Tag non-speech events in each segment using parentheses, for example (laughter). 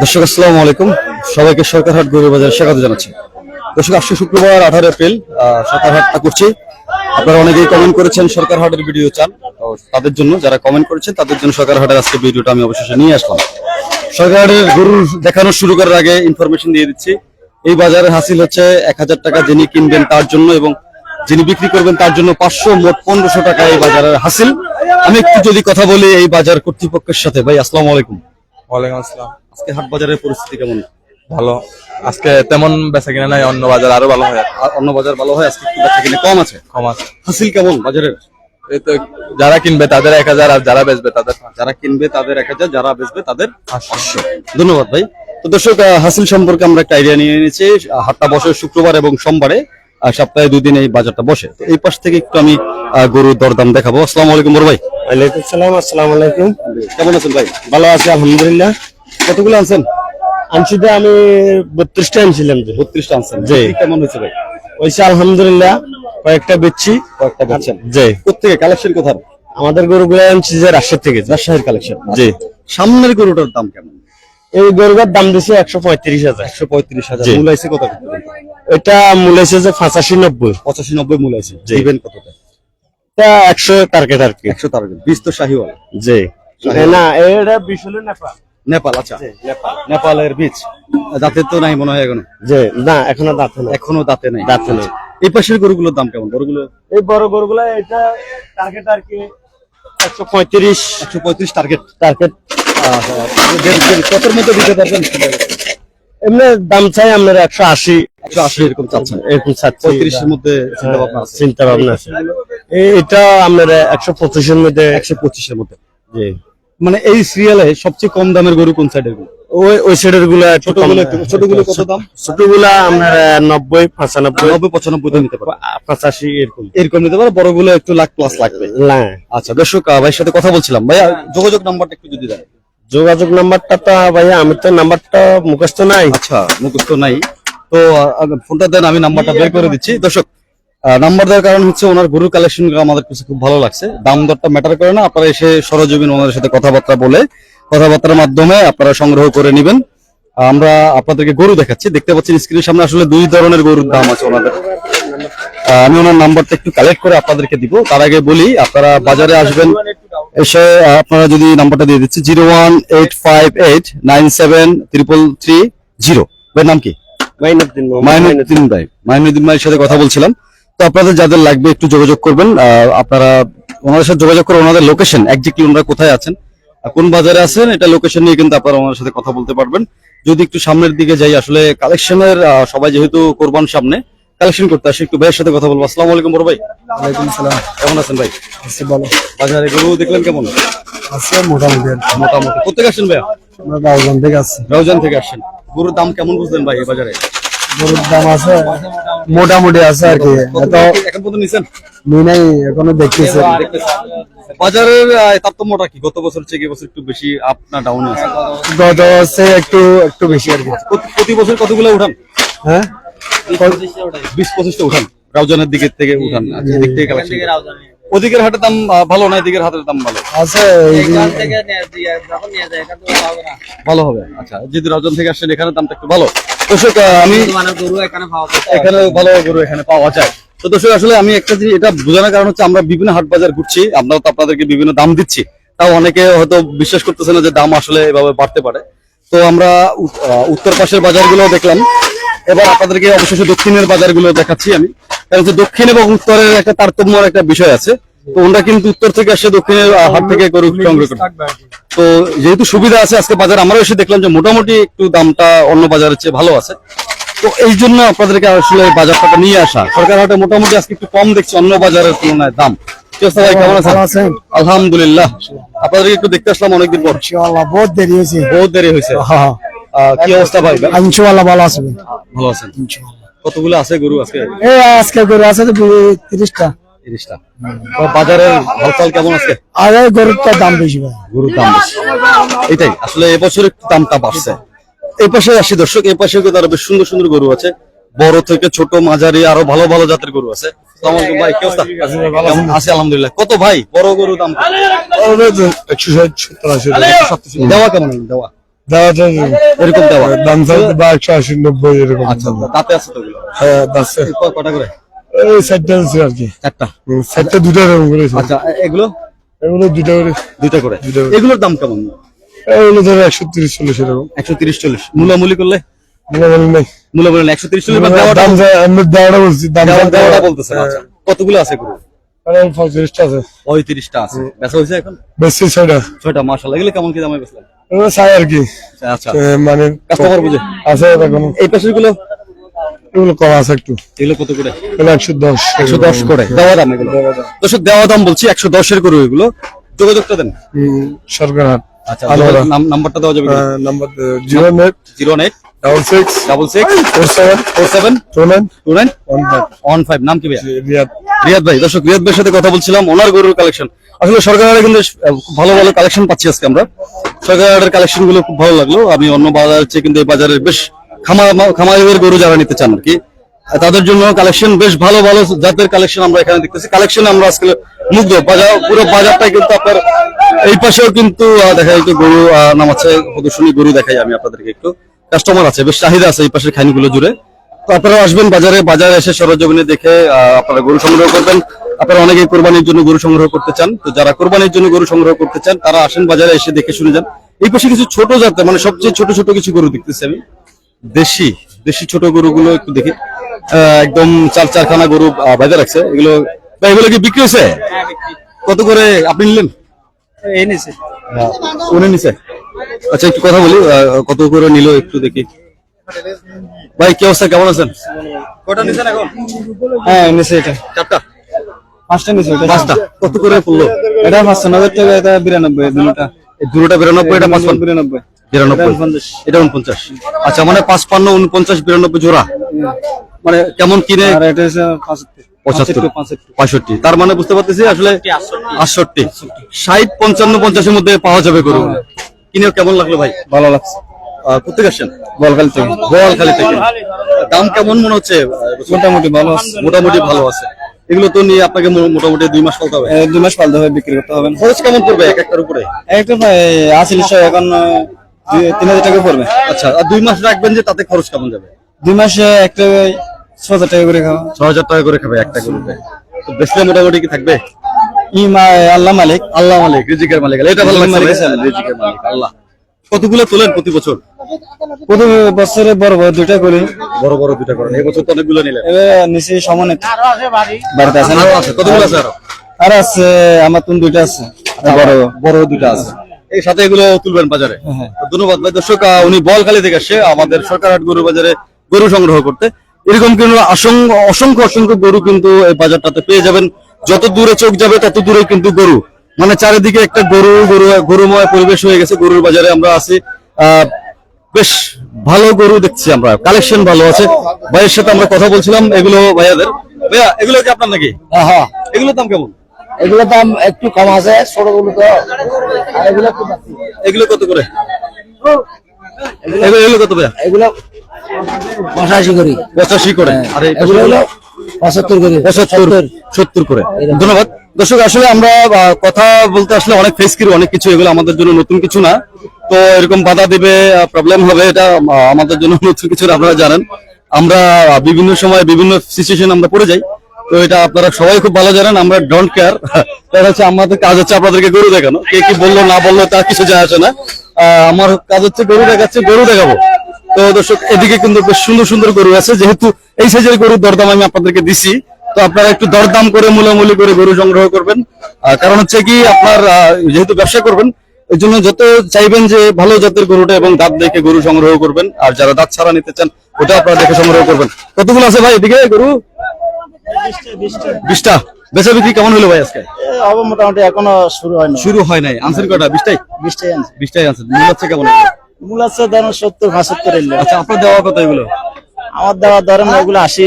দর্শক, আসসালামু আলাইকুম। সবাইকে সরকারহাট গরু বাজার স্বাগত জানাচ্ছি। দর্শক, আজকে শুক্রবার, আঠারো এপ্রিল সরকারহাটটা করছি। আপনারা অনেকেই কমেন্ট করেছেন সরকারহাটের ভিডিও চান। তাদের জন্য, যারা কমেন্ট করেছেন, তাদের জন্য সরকারহাটের আজকে ভিডিওটা আমি অবশেষে নিয়ে আসলাম। সরকারহাটের গরু দেখানো শুরু করার আগে ইনফরমেশন দিয়ে দিচ্ছি। এই বাজারে হাসিল হচ্ছে এক হাজার টাকা যিনি কিনবেন তার জন্য এবং যিনি বিক্রি করবেন তার জন্য পাঁচশো মোট পনেরোশো টাকা এই বাজারের হাসিল। আমি একটু যদি কথা বলি এই বাজার কর্তৃপক্ষের সাথে। ভাই আসসালামু আলাইকুম। ওয়ালাইকুম আসসালাম। আজকে হাট বাজারের পরিস্থিতি কেমন? ভালো। আজকে তেমন বেচা কিনা নাই অন্য বাজার আরও ভালো হয়। আর অন্য বাজার ভালো হয় আজকে বেচা কিনে কম আছে। কম আছে। হাসিল কেমন বাজারের? এই তো যারা কিনবে তাদের এক হাজার আর যারা বেচবে তাদের যারা কিনবে তাদের এক হাজার যারা বেচবে তাদের পাঁচশো। ধন্যবাদ ভাই। তো দর্শক হাসিল সম্পর্কে আমরা একটা আইডিয়া নিয়ে নিয়েছি হাটটা বসে শুক্রবার এবং সোমবারে। সপ্তাহে দুই দিন এই বাজারটা বসে। তো এই পাশ থেকে একটু আমি গরুর দরদাম দেখাবো। আসসালামু আলাইকুম বড় ভাই। ওয়ালাইকুম সালাম আসসালামু আলাইকুম। কেমন আছেন ভাই? ভালো আছি আলহামদুলিল্লাহ। কতগুলো আনছেন? আনছি তো আমি বত্রিশটা আনছিলাম যে। বত্রিশটা আনছেন। জি। কেমন হয়েছে ভাই? ওইসে আলহামদুলিল্লাহ কয়েকটা বেচছি। কয়েকটা পাচ্ছেন জি। কোথেকে কালেকশন কোথার? আমাদের গরুগুলো আনছি যে রাজশাহী থেকে। রাজশাহীর কালেকশন। জি। সামনের গরুটার দাম কেমন? এই গরুটার দাম দিছি একশো পঁয়ত্রিশ হাজার। একশো পঁয়ত্রিশ হাজার। মূল আইছে কত এটা মূল এসে যে পঁচাশি নব্বই। পঁচাশি নব্বই মূল আইছে জি। দিবেন কতটা? এটা একশো টার্গেট আর কি। একশো টার্গেট বীজ তো শাহিওয়াল। জি। না এটা বিশ হলে নেপা নেপাল আচ্ছা। নেপাল। নেপালের বীজ। দাঁতের তো নাই মনে হয় এখনও। জি না এখনও দাঁত না এখনও দাঁতে নাই। দাঁতে নেই। এই পাশের গরুগুলোর দাম কেমন? গরুগুলো? এই বড় গরুগুলা এটা টার্গেট আর কি একশো পঁয়ত্রিশ। একশো পঁয়ত্রিশ টার্গেট টার্গেট কতর মধ্যে দিতে পারবেন? এমনি দাম চাই আপনার একশো আশি একশো আশি এরকম চাচ্ছেন এরকম চাচ্ছি। পঁয়ত্রিশের মধ্যে চিন্তা ভাবনা আছে। চিন্তা ভাবনা আছে। এটা আপনার একশো পঁচিশের মধ্যে একশো পঁচিশের মধ্যে। জি। মানে এই সিরিয়ালে সবচেয়ে কম দামের গরু কোন সাইডের গরু? ওই ওই সাইডেরগুলা ছোটগুলো। ছোটগুলো কত দাম? ছোটগুলা আপনার নব্বই পঁচানব্বই। নব্বই পঁচানব্বই নিতে পারবে। পঁচাশি এরকম। এরকম নিতে পারো বড়গুলো একটু লাখ প্লাস লাগবে। না আচ্ছা দর্শক ভাইয়ের সাথে কথা বলছিলাম। ভাইয়া যোগাযোগ নাম্বারটা একটু যদি দেন। যোগাযোগ নাম্বারটা তো ভাইয়া, আমি তো নাম্বারটা মুখস্থ নাই। আচ্ছা মুখস্থ নাই। তো ফোনটা দেন, আমি নাম্বারটা বের করে দিচ্ছি। দর্শক নাম্বার দেওয়ার কারণ হচ্ছে ওনার গরুর কালেকশন আমাদের কাছে খুব ভালো লাগছে। দাম দরটা ম্যাটার করে না, আপনারা এসে সরজমিন ওনাদের সাথে কথাবার্তা বলে, কথাবার্তার মাধ্যমে আপনারা সংগ্রহ করে নেবেন। আমরা আপনাদেরকে গরু দেখাচ্ছি, দেখতে পাচ্ছেন স্ক্রিনের সামনে আসলে দুই ধরনের গরুর দাম আছে ওনাদের। আমি ওনার নাম্বারটা একটু কালেক্ট করে আপনাদেরকে দিব। তার আগে বলি, আপনারা বাজারে আসবেন এসে আপনারা যদি নাম্বারটা দিয়ে দিচ্ছি zero one eight five eight nine seven triple three zero. ভাইয়ের নাম কি? মাইনুদ্দিন ভাই। মাইনুদ্দিন ভাইয়ের সাথে কথা বলছিলাম। তো আপনাদের যাদের লাগবে একটু যোগাযোগ করবেন আপনারা ওনাদের সাথে যোগাযোগ করে ওনাদের লোকেশন একজাক্টলি ওনারা কোথায় আছেন কোন বাজারে আছেন এটা লোকেশন নিয়ে কিন্তু আপনারা ওনার সাথে কথা বলতে পারবেন। যদি একটু সামনের দিকে যাই আসলে কালেকশনের সবাই যেহেতু কোরবান সামনে কালেকশন করতে আসে একটু ভাইয়ের সাথে কথা বলব। আসসালামু আলাইকুম বড় ভাই। ওয়ালাইকুম সালাম কেমন আছেন ভাই? আছি বলো বাজারে গরু দেখলেন কেমন? আছে মোটামুটি মোটামুটি। কোথেকে আসছেন ভাইয়া? আমরা বাউজান থেকে আছি রাউজান থেকে আসছেন। গরুর দাম কেমন বুঝলেন ভাই এই বাজারে? গরুর দাম আছে মোটামুটি আছে আর কি। কত এখন পর্যন্ত নিছেন? নাই এখনও দেখতেছি। বাজারের তারতম্যটা কি? গত বছর থেকে এবছর একটু বেশি আপ না ডাউন আছে? গত আছে একটু একটু বেশি আর কি। প্রতি- প্রতি বছর কতগুলো উঠান? হ্যাঁ? বিশ পঁচিশটা উঠান। রাউজানের দিকের থেকে উঠান। আচ্ছা, এদিক থেকে কালেকশন ওদিকের হাটের দাম ভালো না? এদিকের হাটের দাম ভালো? আছে ভালো হবে। আচ্ছা যদি রাউজান থেকে আসছেন এখানে দামটা একটু ভালো। দর্শক আমি এখানে ভালো গরু এখানে পাওয়া যায়। তো দর্শক আসলে আমি একটা জিনিস এটা বোঝানোর কারণ হচ্ছে আমরা বিভিন্ন হাট বাজার ঘুরছি। আমরা তো আপনাদেরকে বিভিন্ন দাম দিচ্ছি। তাও অনেকে হয়তো বিশ্বাস করতেছে না যে দাম আসলে এভাবে বাড়তে পারে। তো আমরা উত্তর পাশের বাজারগুলো দেখলাম। এবার আপনাদেরকে অবশেষে দক্ষিণের বাজারগুলো দেখাচ্ছি আমি। কারণ হচ্ছে দক্ষিণ এবং উত্তরের একটা তারতম্যর একটা বিষয় আছে। তো ওনারা কিন্তু উত্তর থেকে আসে দক্ষিণের হাট থেকে গরু সংগ্রহ করে। তো যেহেতু সুবিধা আছে আজকে বাজার আমরাও এসে দেখলাম যে মোটামুটি একটু দামটা অন্য বাজারের চেয়ে ভালো আছে। তো এই জন্য আপনাদেরকে আসলে বাজারটা নিয়ে আসা। সরকার হাটে মোটামুটি আজকে একটু কম দেখছি অন্য বাজারের তুলনায় দাম। কি অবস্থা ভাই কেমন আছেন? আলহামদুলিল্লাহ। আপনাদেরকে একটু দেখতে আসলাম অনেকদিন পর। বহুত দেরি হয়েছে। বহুত দেরি হয়েছে। হ্যাঁ। কি অবস্থা ভাই? ইনশাআল্লাহ ভালো আছে ভালো আছেন? কতগুলো আছে গরু আজকে? এই আজকে গরু আছে তো তো বাজারের হালচাল কেমন আজকে? আর এই গরুটার দাম বেশি ভাই। গরুর দাম বেশি। এটাই আসলে এবছর একটু দামটা বাড়ছে। এই পাশে আসি দর্শক এই পাশে কিন্তু আরও বেশ সুন্দর সুন্দর গরু আছে। বড় থেকে ছোট মাঝারি আরও ভালো ভালো জাতের গরু আছে। ভাই কি অবস্থা? কেমন? আলহামদুলিল্লাহ। কত ভাই? বড় গরু দাম দেওয়া কেমন? দেওয়া। দাদা এরকম দেওয়া। দাম চাইতে বা একশো আশি নব্বই এরকম। আচ্ছা আছে তো হ্যাঁ দাচ্ছে কটা করে? এই চারটা আছে আর কি। চারটা? চারটা দুটা এরকম করেছে আচ্ছা এগুলো? এগুলো দুটা করে। করে। এগুলোর দাম কেমন? এগুলো ধরো একশো তিরিশ চল্লিশ এরকম। একশো তিরিশ চল্লিশ। মূলামূলি করলে? নাই। মূলামূলি একশো তিরিশ চল্লিশ দাম চাই দেওয়াটা বলছি দাম দেওয়াটা বলতেছেন আচ্ছা। কতগুলো আছে পঁয়ত্রিশটা আছে। পঁয়ত্রিশটা আছে। বেচা হয়েছে এখন? বেশি ছয়টা। ছয়টা মাসাল এগুলো কেমন কি দামে বেচলেন? চাই আর কি। আচ্ছা মানে কাস্টমার বুঝে। আছে এখন এই পাশেরগুলো এগুলো কম আছে একটু। এগুলো কত করে? এগুলো একশো দশ। একশো দশ করে। দেওয়া দাম এগুলো? দেওয়া দাম। বলছি একশো দশের গরু এগুলো। যোগাযোগটা দেন। সরকার আচ্ছা নাম- নাম্বারটা দেওয়া যাবে number zero eight zero eight double six double six four seven four seven two nine two nine one five one five নাম কি ভাইয়া? রিয়াদ। রিয়াদ ভাই দর্শক রিয়াদ ভাইয়ের সাথে কথা বলছিলাম। ওনার গরুর কালেকশন আসলে সরকারের কিন্তু ভালো ভালো কালেকশন পাচ্ছি আজকে আমরা। সরকারের কালেকশনগুলো খুব ভালো লাগল। আমি অন্য বাজার চেয়ে কিন্তু এই বাজারের বেশ খামার খামারের গরু যারা নিতে চান আর কি তাদের জন্য কালেকশন বেশ ভালো ভালো জাতের কালেকশন আমরা এখানে দেখতেছি। কালেকশন আমরা আজকে মুগ্ধ। বাজার পুরো বাজারটাই কিন্তু আপনার এই পাশেও কিন্তু দেখা যায় গরু আহ, নামাচ্ছে প্রদর্শনী গরু দেখাই আমি আপনাদেরকে একটু। কাস্টমার আছে বেশ চাহিদা আছে এই পাশের খাইনিগুলো জুড়ে। তো আপনারা আসবেন বাজারে বাজারে এসে সরজমিনে দেখে আপনারা গরু সংগ্রহ করবেন। আপনারা অনেকে কোরবানির জন্য গরু সংগ্রহ করতে চান। তো যারা কোরবানির জন্য গরু সংগ্রহ করতে চান তারা আসেন বাজারে এসে দেখে শুনে যান। এই পাশে কিছু ছোট জাতের মানে সবচেয়ে ছোট ছোট কিছু গরু দেখতেছি আমি। দেশি দেশি ছোট গরুগুলো একটু দেখি। একদম চার চারখানা গরু বাজার রাখছে। এগুলো এগুলো কি বিক্রি হয়েছে? কত করে আপনি নিলেন? এই নিছে। উনি নিছে? আচ্ছা একটু কথা বলি কত করে নিল একটু দেখি। ভাই কি অবস্থা? কেমন আছেন? কটা নিছেন এখন? হ্যাঁ নিছে এটা। চারটা? পাঁচটা নিছে ওটা পাঁচটা? কত করে পড়ল? এটা পাঁচশো নব্বই টাকা এটা বিরানব্বই দুটা। এই দুটোটা বিরানব্বই এটা পাঁচপান্ন? বিরানব্বই। বিরানব্বই। এটা উনপঞ্চাশ। আচ্ছা মানে পাঁচপান্ন উনপঞ্চাশ বিরানব্বই জোড়া? মানে কেমন কিনে? আর এটা হচ্ছে পঁচাত্তর। পঁচাত্তর। পঁচাত্তর পঁয়ষট্টি। তার মানে বুঝতে পারতেছি আসলে আটষট্টি ষাট পঞ্চান্ন পঞ্চাশের মধ্যে পাওয়া যাবে গরু। কিনে কেমন লাগল ভাই? ভালো লাগছে। কোথেকে আসছেন? বলকাল থেকে। বোয়ালখালী থেকে। দাম কেমন মনে হচ্ছে? মোটামুটি ভালো আছে। মোটামুটি ভালো আছে। এগুলো তো নিয়ে আপনাকে মোটামুটি দুই মাস চলতে হবে। দুই মাস পালতে হবে বিক্রি করতে হবে। খরচ কেমন পড়বে এক একটার উপরে? একটা আশি লিটার এখন তিন হাজার টাকা পড়বে। আচ্ছা আর দুই মাস রাখবেন যে তাতে খরচ কেমন যাবে? দুই মাসে একটা ছ হাজার টাকা করে খাওয়া। ছ হাজার টাকা করে খাবে একটা গরুতে। তো মোটামুটি কি থাকবে? আল্লাহ মালিক আল্লাহ মালিক রিজিকের মালিক এটা ভালো লাগছে। রিজিকের মালিক আল্লাহ। কতগুলো তোলেন প্রতি বছর? প্রতি বছরে বড় বড় দুইটা করি। বড় বড় দুটা করেন। এই বছর তো অনেকগুলো নিলেন। নিচে সমানে বাড়িতে আছে না? আছে। কতগুলো আছে আরও? আর আছে আমার তুমি দুইটা আছে। বড়। বড় দুটা আছে। এই সাথে এগুলো তুলবেন বাজারে। হ্যাঁ। ধন্যবাদ ভাই। দর্শক উনি বলখালি থেকে আসছে আমাদের সরকারহাট গরু বাজারে গরু সংগ্রহ করতে। এরকম কিন্তু অসংখ্য অসংখ্য অসংখ্য গরু কিন্তু এই বাজারটাতে পেয়ে যাবেন। যত দূরে চোখ যাবে তত দূরে কিন্তু গরু। মানে চারিদিকে একটা গরু গরু গরুময় পরিবেশ হয়ে গেছে গরুর বাজারে আমরা আছি। বেশ ভালো গরু দেখছি আমরা। কালেকশন ভালো আছে। ভাইয়ের সাথে আমরা কথা বলছিলাম এগুলো ভাইয়াদের। ভাইয়া এগুলো কি আপনার নাকি? হ্যাঁ এগুলোর দাম কেমন? এগুলো দাম একটু কম আছে ছোটগুলো তো। এগুলো এগুলো কত করে? এগুলো এগুলো কত ভাইয়া? এগুলো পঁচাশি করি। পঁচাশি করে। আর এগুলো হলো সত্তর করে। ধন্যবাদ। দর্শক, আসলে আমরা কথা বলতে আসলে অনেক ফেস করি অনেক কিছু, এগুলো আমাদের জন্য নতুন কিছু না। তো এরকম বাধা দিবে প্রবলেম হবে, এটা আমাদের জন্য (laughs) নতুন কিছু আপনারা জানেন। আমরা বিভিন্ন সময় বিভিন্ন সিচুয়েশন আমরা পড়ে যাই। তো এটা আপনারা সবাই খুব ভালো জানেন, আমরা ডোন্ট কেয়ার এটা হচ্ছে আমাদের কাজ হচ্ছে আপনাদেরকে গরু দেখানো। কে কি বলল, না বলল তার কিছু যায় আসে না। আমার কাজ হচ্ছে গরু দেখাচ্ছে, গরু দেখাবো। তো দর্শক এদিকে কিন্তু বেশ সুন্দর সুন্দর গরু আছে। যেহেতু এই সাইজের গরুর দরদাম আমি আপনাদেরকে দিছি তো আপনারা একটু দরদাম করে মূলামূলি করে গরু সংগ্রহ করবেন। কারণ হচ্ছে কি আপনার যেহেতু ব্যবসা করবেন এই জন্য যত চাইবেন যে ভালো জাতের গরুটা এবং দাঁত দেখে গরু সংগ্রহ করবেন আর যারা দাঁত ছাড়া নিতে চান ওটা আপনারা দেখে সংগ্রহ করবেন। কতগুলো আছে ভাই এদিকে গরু? বিশটা। বেচা বিক্রি কেমন হলো ভাই আজকে? মোটামুটি এখনও শুরু হয় শুরু হয় নাই। আনসার কটা? বিশটাই? বিশটাই আছে বিশটাই আনসার মূল হচ্ছে কেমন? মূল আছে ধরেন সত্তর পঁচাত্তর আচ্ছা আপনার দেওয়া কত এগুলো? আমার দেওয়া ধরেন ওগুলো আশি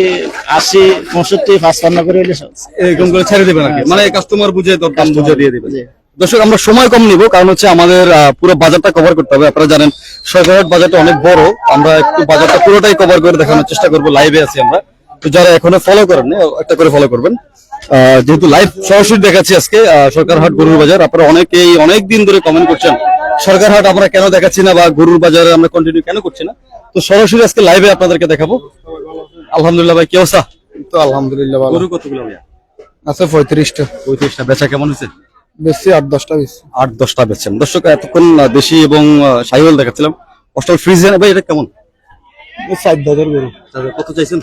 আশি পঁয়ষট্টি পাঁচপান্ন করে এলে এরকম করে ছেড়ে দেবেন আর মানে কাস্টমার বুঝে দরদাম বুঝে দিয়ে দিবেন। দর্শক আমরা সময় কম নিব কারণ হচ্ছে আমাদের পুরো বাজারটা কভার করতে হবে। আপনারা জানেন সরকারের বাজারটা অনেক বড়। আমরা একটু বাজারটা পুরোটাই কভার করে দেখানোর চেষ্টা করব লাইভে আছি আমরা। তো যারা এখনও ফলো করেন একটা করে ফলো করবেন। যেহেতু লাইভ সরাসরি দেখাচ্ছি আজকে সরকার হাট গরুর বাজার। আপনারা অনেকেই অনেক দিন ধরে কমেন্ট করছেন সরকার হাট আমরা কেন দেখাচ্ছি না বা গরুর বাজারে আমরা কন্টিনিউ কেন করছি না? তো সরাসরি আজকে লাইভে আপনাদেরকে দেখাবো। আলহামদুলিল্লাহ ভাই কি অবস্থা? তো আলহামদুলিল্লাহ গরু কতগুলো ভাইয়া? আছে পঁয়ত্রিশটা। পঁয়ত্রিশটা। বেচা কেমন হয়েছে? বেশি আট দশটা বেশি। আট দশটা বেচছেন। দর্শক এতক্ষণ দেশি এবং সাইওয়াল দেখাচ্ছিলাম। অস্টাল ফ্রিজ ভাই এটা কেমন? সাত হাজার গরু। কত চাইছেন?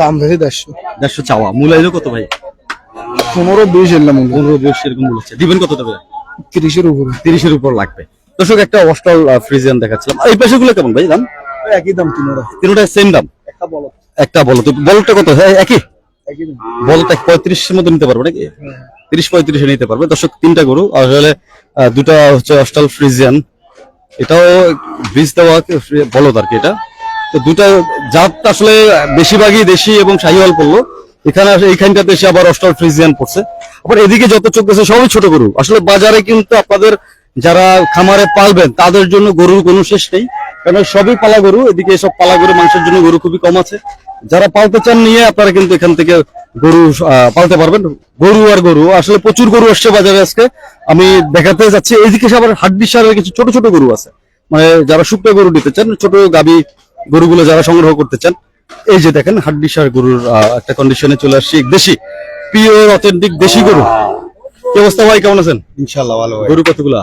দাম বেশি দেড়শো। দেড়শো চাওয়া। মূল আইলো কত ভাই? পনেরো বিশ এলাম পনেরো বিশ এরকম হচ্ছে দিবেন কত দেবে তিরিশের উপরে। তিরিশের উপর লাগবে। দর্শক একটা অস্টাল ফ্রিজিয়ান দেখাচ্ছিলাম। এই কেমন ভাই দাম? একই দাম তিনটা। সেম দাম? একটা একটা বলটা কত? হ্যাঁ একই? বলটা পঁয়ত্রিশের মধ্যে নিতে পারবে নাকি? তিরিশ পঁয়ত্রিশে নিতে পারবে। দর্শক তিনটা গরু। আসলে দুটা হচ্ছে অস্টাল ফ্রিজিয়ান। এটাও ব্রিজ দেওয়া বলদ আর কি এটা। তো দুটা জাত আসলে বেশিরভাগই দেশি এবং শাহিওয়াল পড়ল এখানে এইখানটাতে এসে আবার অস্টাল ফ্রিজিয়ান পড়ছে। আবার এদিকে যত চোখ গেছে সবই ছোট গরু। আসলে বাজারে কিন্তু আপনাদের যারা খামারে পালবেন, তাদের জন্য গরুর কোনো শেষ নেই। কারণ সবই পালা গরু, এদিকে সব পালা গরু, মাংসের জন্য গরু খুবই কম আছে। যারা পালতে চান নিয়ে আপনারা কিন্তু এখান থেকে গরু পালতে পারবেন। গরু আর গরু। আসলে প্রচুর গরু আসছে বাজারে আজকে। আমি দেখাতে যাচ্ছি এইদিকে আবার হাড্ডি সারের কিছু ছোট ছোট গরু আছে। মানে যারা শুকনো গরু নিতে চান, ছোট গাবি গরুগুলো যারা সংগ্রহ করতে চান এই যে দেখেন হাড্ডি সার গরুর একটা কন্ডিশনে চলে আসছে। দেশি পিওর অথেন্টিক দেশি গরু। কি অবস্থা ভাই কেমন আছেন? ইনশাল্লাহ ভালো গরু কতগুলা?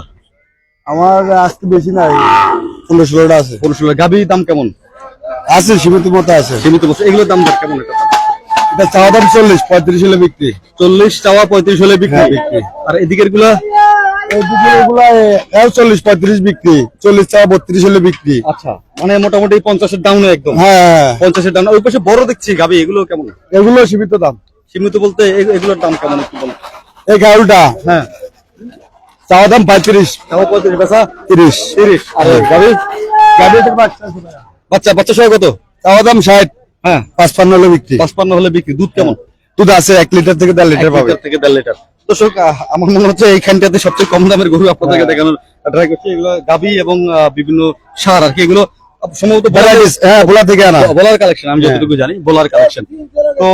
আমার আজকে বেশি নাই পনেরো ষোলোটা আছে। পনেরো ষোলো গাবি দাম কেমন? আছে সীমিত মতো আছে। সীমিত বছর এগুলোর দাম কেমন এটা এটা চাওয়া দাম চল্লিশ পঁয়ত্রিশ হলে বিক্রি। চল্লিশ চাওয়া পঁয়ত্রিশ হলে বিক্রি। হ্যাঁ, বিক্রি। আর এদিকেরগুলা চল্লিশ পঁয়ত্রিশ বিক্রি চল্লিশ বত্রিশ হলে বিক্রি। আচ্ছা মানে মোটামুটি পঞ্চাশের ডাউনে একদম। হ্যাঁ পঞ্চাশের ডাউন ওই পাশে বড় দেখছি গাবি এগুলো কেমন? এগুলো সীমিত দাম। সীমিত বলতে এগুলোর দাম কেমন একটু এই গাউলটা? হ্যাঁ। চাওয়া দাম পঁয়ত্রিশ। চাওয়া পঁয়ত্রিশ বেচা? তিরিশ। তিরিশ। আর গাবি? গাড়িটার বাচ্চা বাচ্চা সহ কত? চাওয়া দাম ষাট। হ্যাঁ। পাঁচপান্ন হলে বিক্রি। পাঁচপান্ন হলে বিক্রি। দুধ কেমন? দুধ আছে এক লিটার থেকে দেড় লিটার পাবে লিটার থেকে দেড় লিটার। দর্শক আমার মনে হচ্ছে এইখানটাতে সবচেয়ে কম দামের গরু আপনাদেরকে দেখানোর ট্রাই করছি। এগুলো গাবি এবং বিভিন্ন সার আর কি। এগুলো সম্ভবত Varieties, হ্যাঁ থেকে আনা। বোলার কালেকশন আমি যতটুকু জানি বোলার কালেকশন তো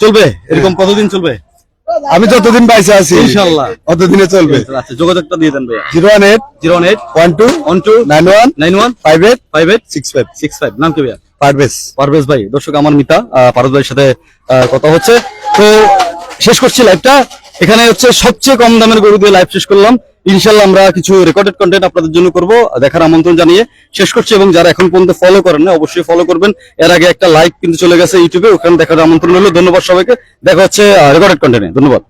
চলবে? এরকম কতদিন চলবে? আমি যতদিন পাইছে আছি। ইনশাআল্লাহ। অতদিনে চলবে। আচ্ছা যোগাযোগটা দিয়ে দেন ভাইয়া। Zero one eight zero one eight one two one two nine one nine one five eight five eight six five. Six five. নাম কি ভাইয়া? পারভেজ। পারভেজ ভাই। দর্শক আমার মিতা পারভেজ ভাইয়ের সাথে কথা হচ্ছে। তো শেষ করছি লাইভটা এখানে হচ্ছে সবচেয়ে কম দামের গরু দিয়ে লাইভ শেষ করলাম। ইনশাল্লাহ আমরা কিছু রেকর্ডেড কন্টেন্ট আপনাদের জন্য করব, দেখার আমন্ত্রণ জানিয়ে শেষ করছি এবং যারা এখন পর্যন্ত ফলো করেন অবশ্যই ফলো করবেন। এর আগে একটা লাইক কিন্তু চলে গেছে ইউটিউবে ওখানে দেখার আমন্ত্রণ হলো ধন্যবাদ সবাইকে। দেখা হচ্ছে রেকর্ডেড কন্টেন্টে ধন্যবাদ।